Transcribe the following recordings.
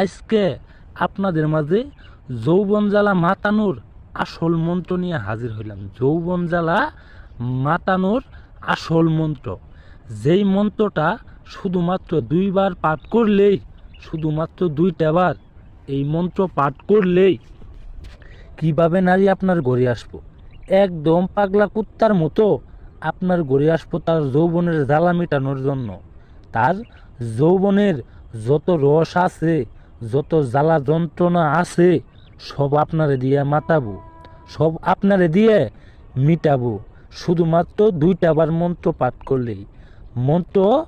আজকে আপনাদের মাঝে যৌবন জ্বালা মাতানোর আসল মন্ত্র নিয়ে হাজির হইলাম। যৌবন জ্বালা মাতানোর আসল মন্ত্র। যেই মন্ত্রটা শুধুমাত্র দুইবার পাঠ করলেই, শুধুমাত্র দুইটা বার এই মন্ত্র পাঠ করলেই কীভাবে নারী আপনার ঘরে আসব? একদম পাগলা কুত্তার মতো আপনার ঘরে আসব তার যৌবনের জ্বালা মেটানোর জন্য। তার যৌবনের যত রস আছে যত জ্বালা যন্ত্রণা আছে, সব আপনারে দিয়ে মাতাবো। সব আপনারে দিয়ে মিটাবো। শুধুমাত্র দুইটা বার মন্ত্র পাঠ করলেই। মন্ত্র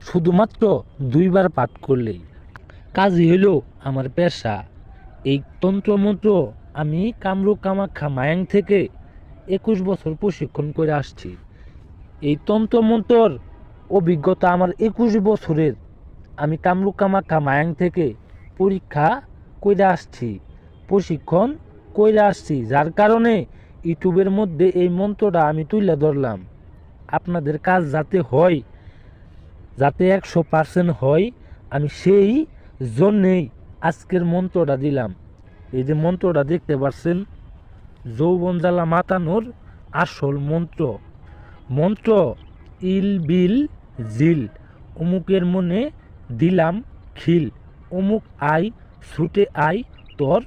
শুধুমাত্র দুইবার পাঠ করলেই। কাজই হলো আমার পেশা। এই তন্ত্রমন্ত্র আমি কামরূপ কামাখ্যা মায়াং থেকে একুশ বছর প্রশিক্ষণ করে আসছি। এই তন্ত্র তন্ত্রমন্ত্রর অভিজ্ঞতা আমার একুশ বছরের আমি কামরূপ কামাখ্যা মায়াং থেকে পরীক্ষা করে আসছি, প্রশিক্ষণ করে আসছি, যার কারণে ইউটিউবের মধ্যে এই মন্ত্রটা আমি তুলে ধরলাম। আপনাদের কাজ যাতে হয়, যাতে একশো পার্সেন্ট হয়, আমি সেই জন্যেই আজকের মন্ত্রটা দিলাম। এই যে মন্ত্রটা দেখতে পাচ্ছেন যৌবন জ্বালা মাতানোর আসল মন্ত্র। মন্ত্র, ইল বিল জিল। অমুকের মনে দিলাম খিল। অমুক আই, ছুটে আই, তোর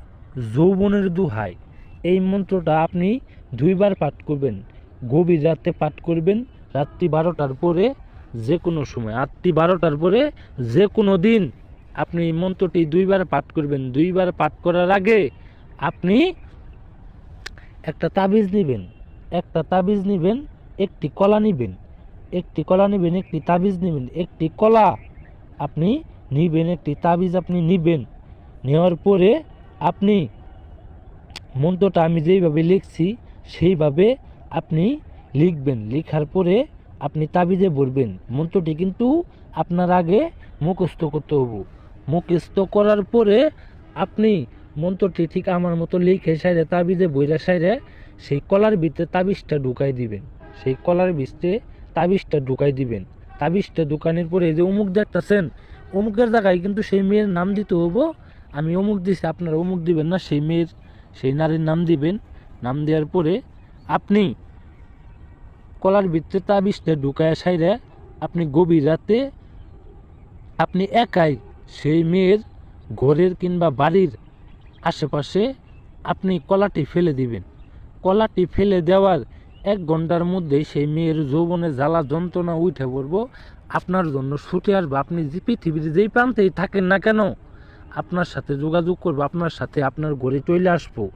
যৌবনের দুহাই। এই মন্ত্রটা আপনি দুইবার পাঠ করবেন। গভীর রাতে পাঠ করবেন রাত্রি বারোটার পরে যে কোনো সময়। রাত্রি বারোটার পরে যে কোনো দিন আপনি এই মন্ত্রটি দুইবার পাঠ করবেন। দুইবার পাঠ করার আগে আপনি একটা তাবিজ নেবেন। একটা তাবিজ নেবেন, একটি কলা নেবেন। একটি কলা নেবেন, একটি তাবিজ নেবেন, একটি কলা। আপনি নিবেন, একটি তাবিজ আপনি নিবেন। নেওয়ার পরে আপনি মন্ত্রটা আমি যেইভাবে লিখছি, সেইভাবে আপনি লিখবেন। লেখার পরে আপনি তাবিজে ভরবেন। মন্ত্রটি কিন্তু আপনার আগে মুখস্থ করতে হব। মুখস্থ করার পরে আপনি মন্ত্রটি ঠিক আমার মতো লিখে সাইরে, তাবিজে বইরা সাইরে সেই কলার ভিতরে তাবিজটা ঢুকাই দিবেন। সেই কলার ভিতরে তাবিজটা ঢুকাই দিবেন। তাবিজটা দোকানের পরে যে অমুক দেখতেছেন, অমুকের জায়গায় কিন্তু সেই মেয়ের নাম দিতে হব আমি অমুক দিছি, আপনারা অমুক দিবেন না, সেই মেয়ের, সেই নারীর নাম দিবেন। নাম দেওয়ার পরে আপনি কলার ভিতরে তাবিজটা ঢুকায় সাইরে আপনি গভীর রাতে আপনি একাই সেই মেয়ের ঘরের কিংবা বাড়ির আশেপাশে আপনি কলাটি ফেলে দিবেন। কলাটি ফেলে দেওয়ার এক ঘণ্টার মধ্যে সেই মেয়ের যৌবনে জ্বালা যন্ত্রণা উঠে পড়ব। আপনার জন্য ছুটে আসব। আপনি যে পৃথিবীর যেই প্রান্তেই থাকেন না কেন, আপনার সাথে যোগাযোগ করব, আপনার সাথে আপনার ঘরে চলে আসব।